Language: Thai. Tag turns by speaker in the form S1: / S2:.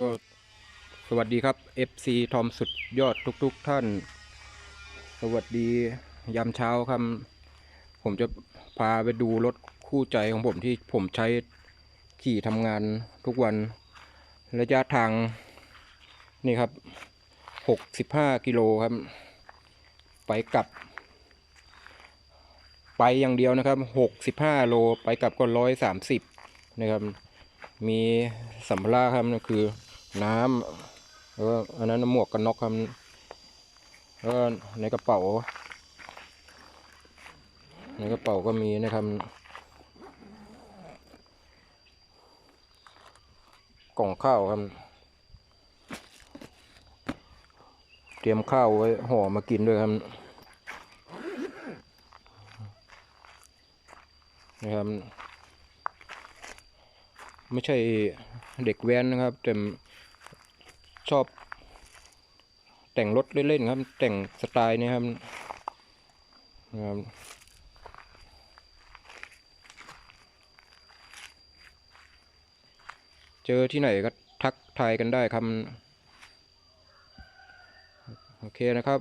S1: ก็สวัสดีครับ FC ทอมสุดยอดทุก ๆ ท่าน สวัสดียามเช้าครับ ผมจะพาไปดูรถคู่ใจของผมที่ผมใช้ขี่ทำงานทุกวัน ระยะทางนี่ครับ 65 กิโลครับ ไปกลับ ไปอย่างเดียวนะครับ 65 โล ไปกลับก็ 130 นะครับ มีสัมภาระครับนั่นคือน้ำแล้วอันนั้นหมวกกันน็อกครับแล้วในกระเป๋า ในกระเป๋าก็มีนะครับกล่องข้าวครับ เตรียมข้าวไว้ห่อมากินด้วยครับนะครับ ไม่ใช่เด็กแว้นนะครับ แต่ชอบ แต่งรถเล่นๆครับ แต่งสไตล์นี้ครับนะครับเจอที่ไหนก็ทักทายกันได้ครับ โอเคนะครับ